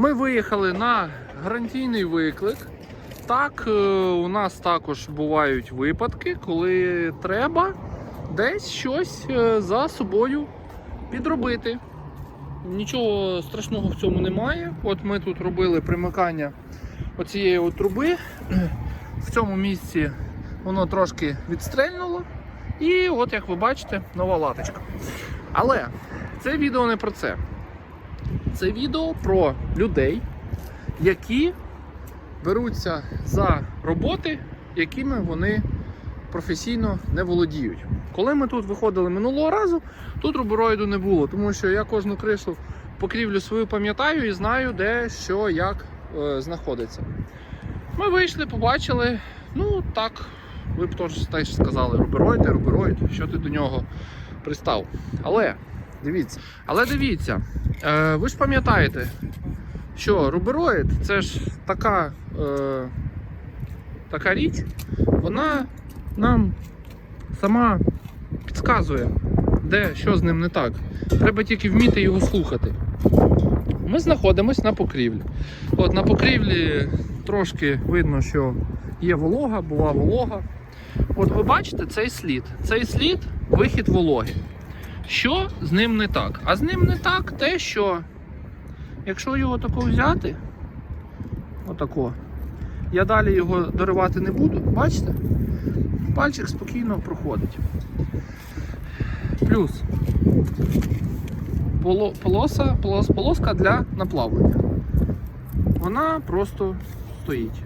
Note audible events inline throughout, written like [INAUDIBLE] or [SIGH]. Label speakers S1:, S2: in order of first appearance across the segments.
S1: Ми виїхали на гарантійний виклик. Так, е, у нас також бувають випадки, коли треба десь щось е, за собою підробити. Нічого страшного в цьому немає. От ми тут робили примикання оцієї от труби. [CLEARS THROAT] В цьому місці воно трошки відстрельнуло. І от, як ви бачите, нова латочка. Але це відео не про це. Це відео про людей, які беруться за роботи, якими вони професійно не володіють. Коли ми тут виходили минулого разу, тут рубероїду не було, тому що я кожну кришу покрівлю свою пам'ятаю і знаю, де що як е, знаходиться. Ми вийшли, побачили, ну так, ви б теж сказали, рубероїд, рубероїд, що ти до нього пристав. Але дивіться, але дивіться, е, ви ж пам'ятаєте, що рубероїд це ж така, е, така річ, вона нам сама підказує, де що з ним не так. Треба тільки вміти його слухати. Ми знаходимося на покрівлі. От на покрівлі трошки видно, що є волога, була волога. От ви бачите цей слід. Цей слід вихід вологи. Що з ним не так? А з ним не так те, що якщо його тако взяти, отако, я далі його доривати не буду, бачите? Пальчик спокійно проходить. Плюс полоса, полос, полоска для наплавлення. Вона просто стоїть.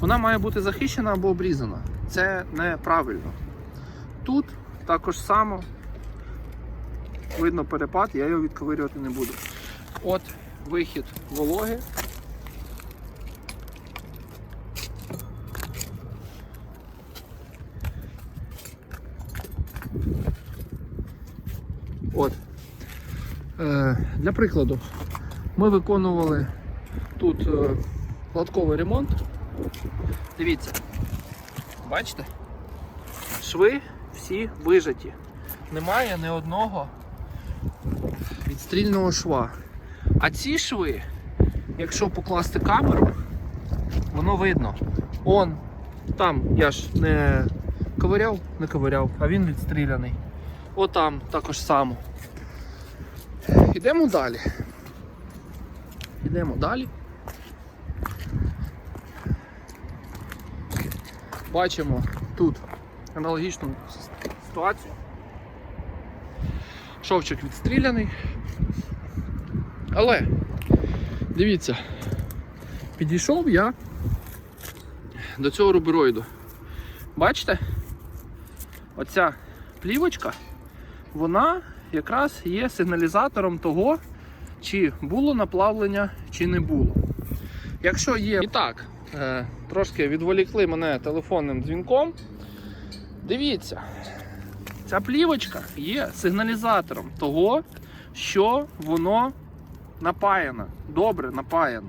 S1: Вона має бути захищена або обрізана. Це неправильно. Тут також само видно перепад, я його відковирювати не буду. От вихід вологи. От. Е, для прикладу, ми виконували тут е, латковий ремонт. Дивіться, бачите? Шви всі вижаті. Немає ні одного відстрільного шва. А ці шви, якщо покласти камеру, воно видно. Он там я ж не ковиряв, не ковиряв, а він відстріляний. Отам також само. Йдемо далі. Йдемо далі. Бачимо тут аналогічну ситуацію. Шовчик відстріляний. Але, дивіться, підійшов я до цього рубероїду. Бачите? Оця плівочка, вона якраз є сигналізатором того, чи було наплавлення, чи не було. Якщо є і так, е, трошки відволікли мене телефонним дзвінком. Дивіться, ця плівочка є сигналізатором того, що воно напаяно, добре напаяно.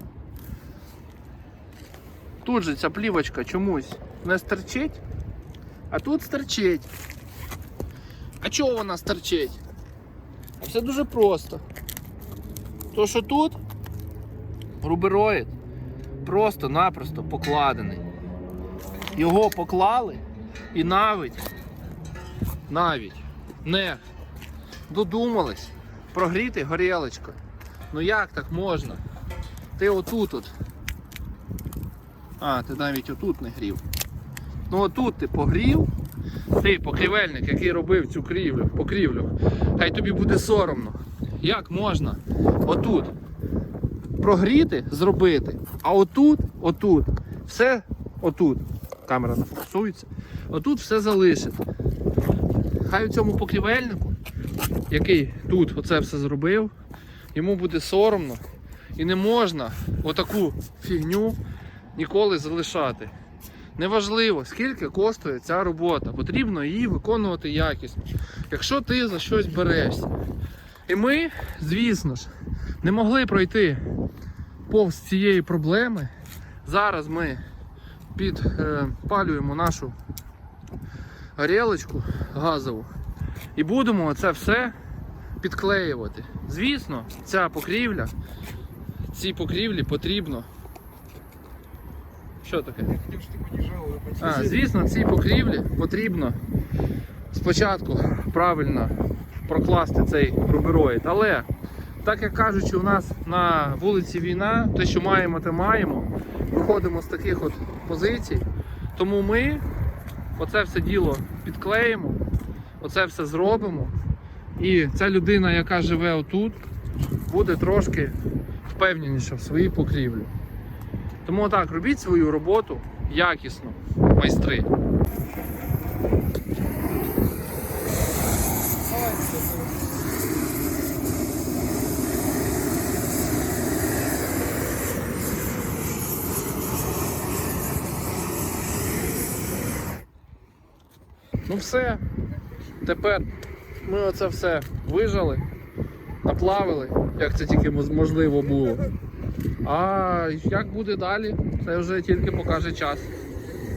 S1: Тут же ця плівочка чомусь не стерчить, а тут стерчить. А чого вона стерчить? Все дуже просто. То, що тут рубероїд просто-напросто покладений. Його поклали і навіть, навіть не додумались прогріти горілочкою. Ну як так можна? Ти отут от. А, ти навіть отут не грів. Ну отут ти погрів. Ти покрівельник, який робив цю крівлю, покрівлю, хай тобі буде соромно. Як можна отут прогріти, зробити, а отут, отут, все отут. Камера не фокусується. Отут все залишити. Хай у цьому покрівельнику, який тут оце все зробив, йому буде соромно і не можна отаку фігню ніколи залишати. Неважливо, скільки коштує ця робота, потрібно її виконувати якісно. Якщо ти за щось берешся. І ми, звісно ж, не могли пройти повз цієї проблеми. Зараз ми підпалюємо нашу горілочку газову і будемо це все підклеювати. Звісно, ця покрівля цій покрівлі потрібно. Що таке? А, звісно, цій покрівлі потрібно спочатку правильно прокласти цей рубероїд. Але, так як кажучи, у нас на вулиці війна, те, що маємо, те маємо. Виходимо з таких от позицій. Тому ми оце все діло підклеїмо, оце все зробимо. І ця людина, яка живе отут, буде трошки впевненіша в своїй покрівлі. Тому так, робіть свою роботу якісно, майстри. Ну все. Тепер ми оце все вижали, наплавили, як це тільки можливо було. А як буде далі, це вже тільки покаже час.